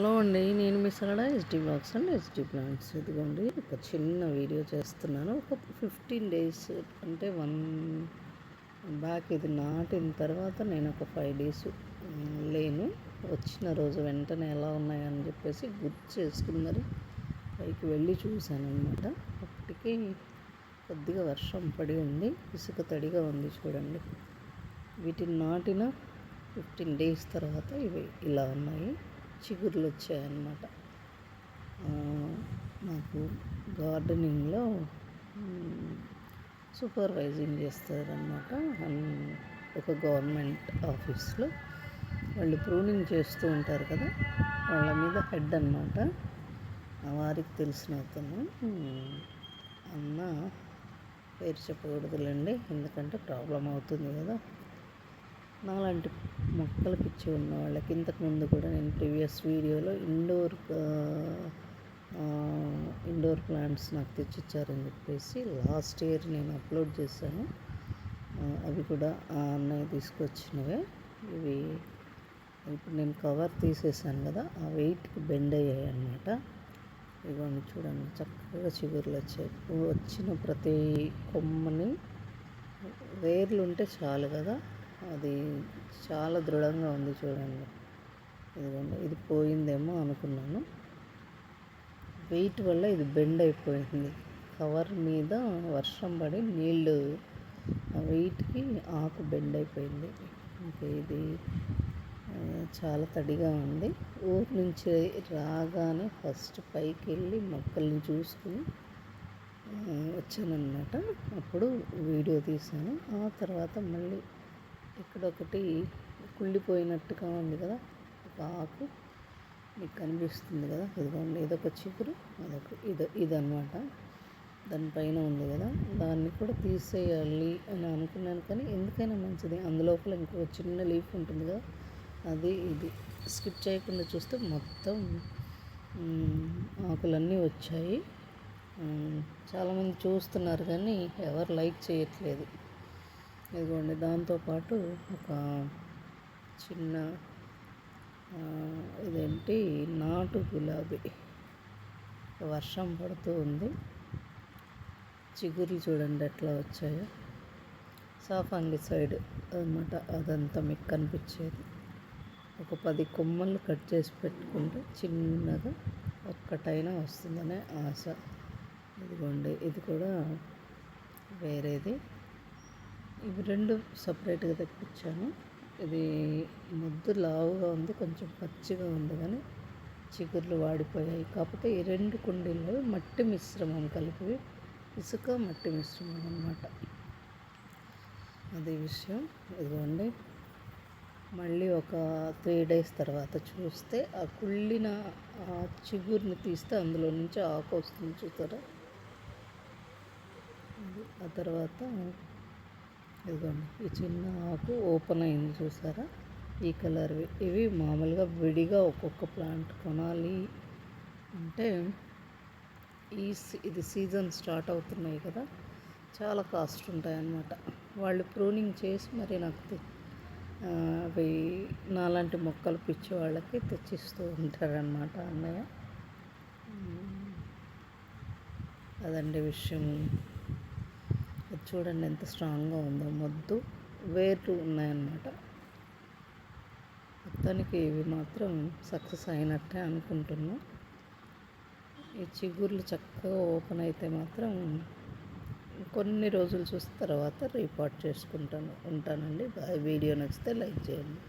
Hello అండి నేను మీ Sarala SD blogs and SD plants ఇదిగోండి ఒక చిన్న వీడియో చేస్తున్నాను. ఒక ఫిఫ్టీన్ డేస్ అంటే వన్ బ్యాక్ ఇది నాటిన తర్వాత నేను ఒక ఫైవ్ డేస్ లేను. వచ్చిన రోజు వెంటనే ఎలా ఉన్నాయని చెప్పేసి గుర్తు చేసుకుని మరి పైకి వెళ్ళి చూశాను అనమాట అప్పటికి కొద్దిగా వర్షం పడి ఉంది ఇసుక తడిగా ఉంది చూడండి. వీటిని నాటిన ఫిఫ్టీన్ డేస్ తర్వాత ఇవి ఇలా ఉన్నాయి. చిగుర్లు వచ్చాయన్నమాట నాకు గార్డెనింగ్లో సూపర్వైజింగ్ చేస్తారనమాట ఒక గవర్నమెంట్ ఆఫీస్లో వాళ్ళు ప్రూనింగ్ చేస్తూ ఉంటారు కదా వాళ్ళ మీద హెడ్ అనమాట వారికి తెలిసిన అతను అన్న పేరు చెప్పకూడదులేండి ఎందుకంటే ప్రాబ్లం అవుతుంది కదా. నాలాంటి మొక్కలు పిచ్చి ఉన్న వాళ్ళకి ఇంతకుముందు కూడా నేను ప్రీవియస్ వీడియోలో ఇండోర్ ఇండోర్ ప్లాంట్స్ నాకు తెచ్చిచ్చారని చెప్పేసి లాస్ట్ ఇయర్ నేను అప్లోడ్ చేశాను. అవి కూడా ఆ అన్నయ్య తీసుకొచ్చినవే. ఇవి ఇప్పుడు నేను కవర్ తీసేసాను కదా ఆ వెయిట్కి బెండ్ అయ్యాయి అన్నమాట. ఇవన్నీ చూడండి చక్కగా చిగురులు వచ్చాయి. వచ్చిన ప్రతి కొమ్మని వేర్లు ఉంటే చాలు కదా. అది చాలా దృఢంగా ఉంది చూడండి. ఇదిగోండి ఇది పోయిందేమో అనుకున్నాను. వెయిట్ వల్ల ఇది బెండ్ అయిపోయింది. కవర్ మీద వర్షం పడి నీళ్ళు ఆ వెయిట్కి ఆకు బెండ్ అయిపోయింది. ఇంకా ఇది చాలా తడిగా ఉంది. ఊరి నుంచి రాగానే ఫస్ట్ పైకి వెళ్ళి మొక్కల్ని చూసుకుని వచ్చానమాట అప్పుడు వీడియో తీశాను. ఆ తర్వాత మళ్ళీ ఇక్కడ ఒకటి కుళ్ళిపోయినట్టుగా ఉంది కదా. ఒక ఆకు మీకు కనిపిస్తుంది కదా. ఇదిగోండి ఇదొక చిగురు అదొక ఇది ఇదనమాట దానిపైన ఉంది కదా. దాన్ని కూడా తీసేయాలి అని అనుకున్నాను కానీ ఎందుకైనా మంచిది. అందులోపల ఇంకో చిన్న లీఫ్ ఉంటుంది కదా. అది ఇది. స్కిప్ చేయకుండా చూస్తే మొత్తం ఆకులన్నీ వచ్చాయి. చాలామంది చూస్తున్నారు కానీ ఎవరు లైక్ చేయట్లేదు. ఇదిగోండి దాంతోపాటు ఒక చిన్న ఇదేంటి నాటు గులాబీ. వర్షం పడుతూ ఉంది. చిగురులు చూడండి ఎట్లా వచ్చాయో. సాఫంగి సైడ్ అనమాట అదంతా మీకు కనిపించేది. ఒక పది కొమ్మలు కట్ చేసి పెట్టుకుంటే చిన్నగా ఒక్కటైనా వస్తుందనే ఆశ. ఇదిగోండి ఇది కూడా వేరేది. ఇవి రెండు సపరేట్గా తెప్పించాను. ఇది ముద్దు లావుగా ఉంది కొంచెం పచ్చిగా ఉంది కానీ చిగుర్లు వాడిపోయాయి. కాకపోతే ఈ రెండు కుండీల్లో మట్టి మిశ్రమం కలిపి ఇసుక మట్టి మిశ్రమం అనమాట అది విషయం. ఇదిగోండి. మళ్ళీ ఒక త్రీ డేస్ తర్వాత చూస్తే ఆ కుళ్ళిన ఆ చిగురిని తీస్తే అందులో నుంచి ఆకు వస్తుంది చూస్తారా ఆ తర్వాత ఇదిగోండి ఈ చిన్న ఆకు ఓపెన్ అయింది చూసారా? ఈ కలర్వి ఇవి మామూలుగా విడిగా ఒక్కొక్క ప్లాంట్ కొనాలి అంటే ఈ ఇది సీజన్ స్టార్ట్ అవుతున్నాయి కదా చాలా కాస్ట్ ఉంటాయి అన్నమాట వాళ్ళు ప్రూనింగ్ చేసి మరి నాకు అవి నాలాంటి మొక్కలు పిచ్చి వాళ్ళకి తెచ్చిస్తూ ఉంటారనమాట అన్నయ్య. అదండి విషయం. చూడండి ఎంత స్ట్రాంగ్గా ఉందో. మొద్దు వేర్లు ఉన్నాయన్నమాట. మొత్తానికి ఇవి మాత్రం సక్సెస్ అయినట్టే అనుకుంటున్నాం. ఈ చిగుర్లు చక్కగా ఓపెన్ అయితే మాత్రం కొన్ని రోజులు చూసిన తర్వాత రిపోర్ట్ చేసుకుంటాను ఉంటానండి. వీడియో నచ్చితే లైక్ చేయండి.